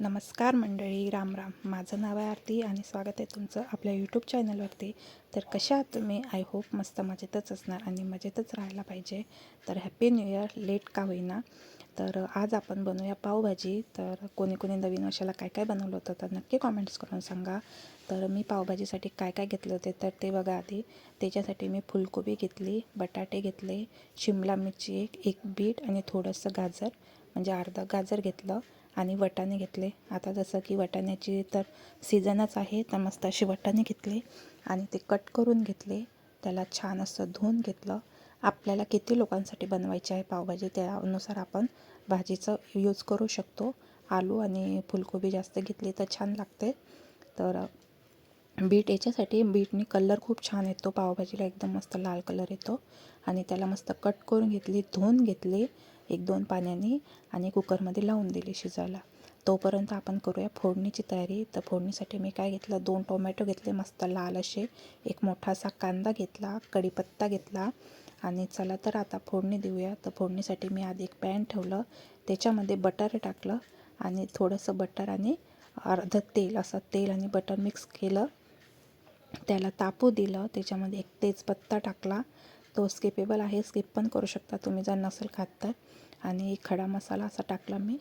नमस्कार मंडळी राम राम. माझं नाव आहे आरती आणि स्वागत आहे तुमचं आपल्या यूट्यूब चॅनलवरती तर कशा तुम्ही? आय होप मस्त मजेतच असणार आणि मजेतच राहायला पाहिजे. तर हॅपी न्यू इयर लेट का होईना. तर आज आपण बनवूया पावभाजी. तर कोणी कोणी नवीन वर्षाला काय काय बनवलं होतं तर नक्की कॉमेंट्स करून सांगा. तर मी पावभाजीसाठी काय काय घेतले होते तर ते बघा आधी. त्याच्यासाठी मी फुलकोबी घेतली बटाटे घेतले शिमला मिरची एक एक बीट आणि थोडंसं गाजर म्हणजे अर्धा गाजर घेतलं. आणि वटाणे घेतले. आता जसं की वटाण्याची तर सीझनच आहे तर मस्त असे वटाणे घेतले आणि ते कट करून घेतले. त्याला छान असं धुवून घेतलं. आपल्याला किती लोकांसाठी बनवायची आहे पावभाजी त्यानुसार आपण भाजीचं यूज करू शकतो. आलू आणि फुलकोबी जास्त घेतली तर छान लागते. तर बीट याच्यासाठी बीटनी कलर खूप छान येतो. पावभाजीला एकदम मस्त लाल कलर येतो. आणि त्याला मस्त कट करून घेतली धुवून घेतली. एक दोन पाण्याने आणि कुकरमध्ये लावून दिली शिजायला. तोपर्यंत आपण करूया फोडणीची तयारी. तर फोडणीसाठी मी काय घेतलं? दोन टोमॅटो घेतले मस्त लाल असे. एक मोठासा कांदा घेतला कढीपत्ता घेतला. आणि चला तर आता फोडणी देऊया. तर फोडणीसाठी मी आधी एक पॅन ठेवलं. त्याच्यामध्ये बटर टाकलं. आणि थोडंसं बटर आणि अर्धं तेल असं तेल आणि बटर मिक्स केलं. त्याला तापू दिलं. त्याच्यामध्ये एक तेजपत्ता टाकला. तो स्किपेबल आहे स्किप पण करू शकता तुम्ही जर नसेल खात तर आणि खडा मसाला असा टाकला मी.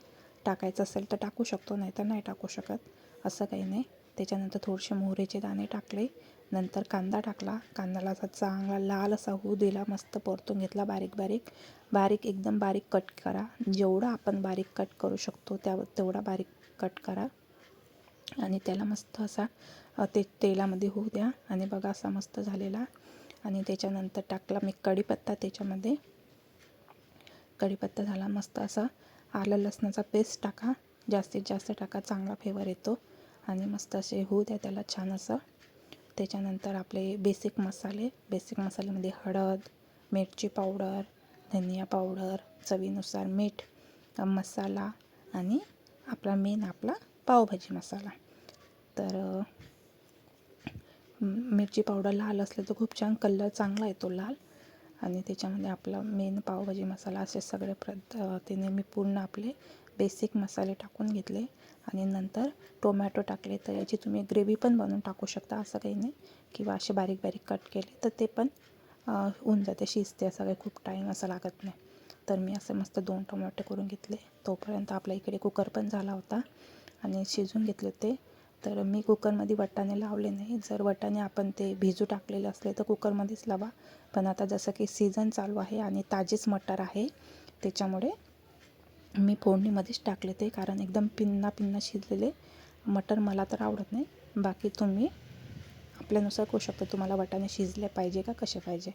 टाकायचं असेल तर टाकू शकतो नाही तर नाही टाकू शकत. असं काही नाही. त्याच्यानंतर थोडेसे मोहरीचे दाणे टाकले. नंतर कांदा टाकला. कांद्याला असा चांगला लाल असा होऊ दिला. मस्त परतून घेतला बारीक बारीक. बारीक एकदम बारीक कट करा. जेवढा आपण बारीक कट करू शकतो त्या तेवढा बारीक कट करा. आणि त्याला मस्त असा ते तेलामध्ये होऊ द्या. आणि बघा असा मस्त झालेला. आणि त्याच्यानंतर टाकला मी कढीपत्ता त्याच्यामध्ये. कढीपत्ता झाला मस्त असा. आलं लसणाचा पेस्ट टाका. जास्तीत जास्त टाका चांगला फ्लेवर येतो. आणि मस्त असे होऊ द्या त्याला छान असं. त्याच्यानंतर आपले बेसिक मसाले. बेसिक मसाल्यामध्ये हळद मिरची पावडर धनिया पावडर चवीनुसार मीठ मसाला आणि आपला मेन आपला पावभाजी मसाला. तर मिरची पावडर लाल असलं तर खूप छान कलर चांगला येतो लाल. आणि त्याच्यामध्ये आपला मेन पावभाजी मसाला असे सगळे पद्धतीने मी पूर्ण आपले बेसिक मसाले टाकून घेतले. आणि नंतर टोमॅटो टाकले तर याची तुम्ही ग्रेव्ही पण बनवून टाकू शकता असं काही नाही. किंवा असे बारीक बारीक कट केले तर ते पण होऊन जाते शिजते असं काही खूप टाईम असं लागत नाही. तर मी असं मस्त दोन टोमॅटो करून घेतले. तोपर्यंत आपल्या इकडे कुकर पण झाला होता. आणि शिजून घेतले ते. तर मी कुकरमध्ये वटाणे लावले नाही. जर वटाणे आपण ते भिजू टाकलेले असले तर कुकरमध्येच लावा. पण आता जसं की सीझन चालू आहे आणि ताजेच मटर आहे त्याच्यामुळे मी फोडणीमध्येच टाकले ते कारण एकदम पिन्ना पिन्ना शिजलेले मटर मला तर आवडत नाही. बाकी तुम्ही आपल्यानुसार करू शकता. तुम्हाला वटाणे शिजले पाहिजे का कसे पाहिजे?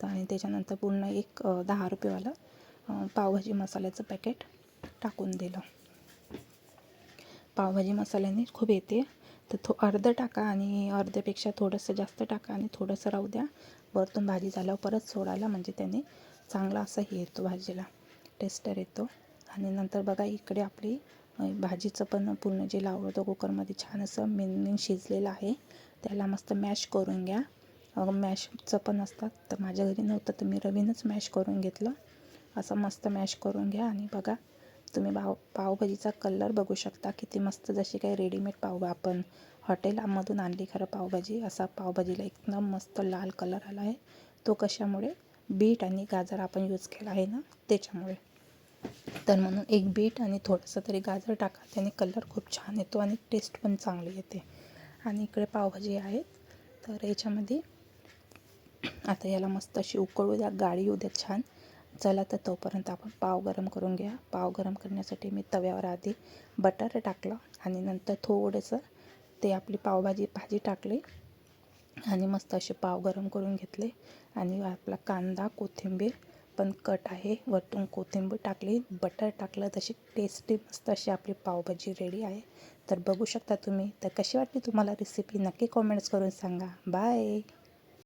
तर आणि त्याच्यानंतर पूर्ण एक दहा रुपयेवाला पावभाजी मसाल्याचं पॅकेट टाकून दिलं. पावभाजी मसाल्याने खूप येते. तर थो अर्धं टाका आणि अर्ध्यापेक्षा थोडंसं जास्त टाका आणि थोडंसं राहू द्या. वरतून भाजी झाल्यावर परत सोडायला म्हणजे त्याने चांगला असा हे येतो भाजीला. टेस्टर येतो. आणि नंतर बघा इकडे आपली भाजीचं पण पूर्ण जे लावलं होतं कुकरमध्ये छान असं मेन शिजलेलं आहे. त्याला मस्त मॅश करून घ्या. मॅशचं पण असतात. तर माझ्या घरी नव्हतं तर मी रवीनंच मॅश करून घेतलं. असं मस्त मॅश करून घ्या आणि बघा तुम्ही पाव पावभाजीचा कलर बघू शकता. किती मस्त जशी काही रेडीमेड पाव आपण हॉटेलमधून आणली खरं पावभाजी. असा पावभाजीला एकदम मस्त लाल कलर आला आहे. तो कशामुळे? बीट आणि गाजर आपण यूज केला आहे ना? त्याच्यामुळे. तर म्हणून एक बीट आणि थोडंसं तरी गाजर टाका. त्याने कलर खूप छान येतो आणि टेस्ट पण चांगली येते. आणि इकडे पावभाजी आहेत. तर याच्यामध्ये आता याला मस्त अशी उकळू द्या. गाळी येऊ द्या छान. चला तर तोपर्यंत आपण पाव गरम करून घ्या. पाव गरम करण्यासाठी मी तव्यावर आधी बटर टाकलं आणि नंतर थोडंसं ते आपली पावभाजी भाजी टाकली आणि मस्त असे पाव गरम करून घेतले. आणि आपला कांदा कोथिंबीर पण कट आहे. वरतून कोथिंबीर टाकली. बटर टाकलं तशी टेस्टी मस्त अशी आपली पावभाजी रेडी आहे. तर बघू शकता तुम्ही. तर कशी वाटली तुम्हाला रेसिपी नक्की कॉमेंट्स करून सांगा. बाय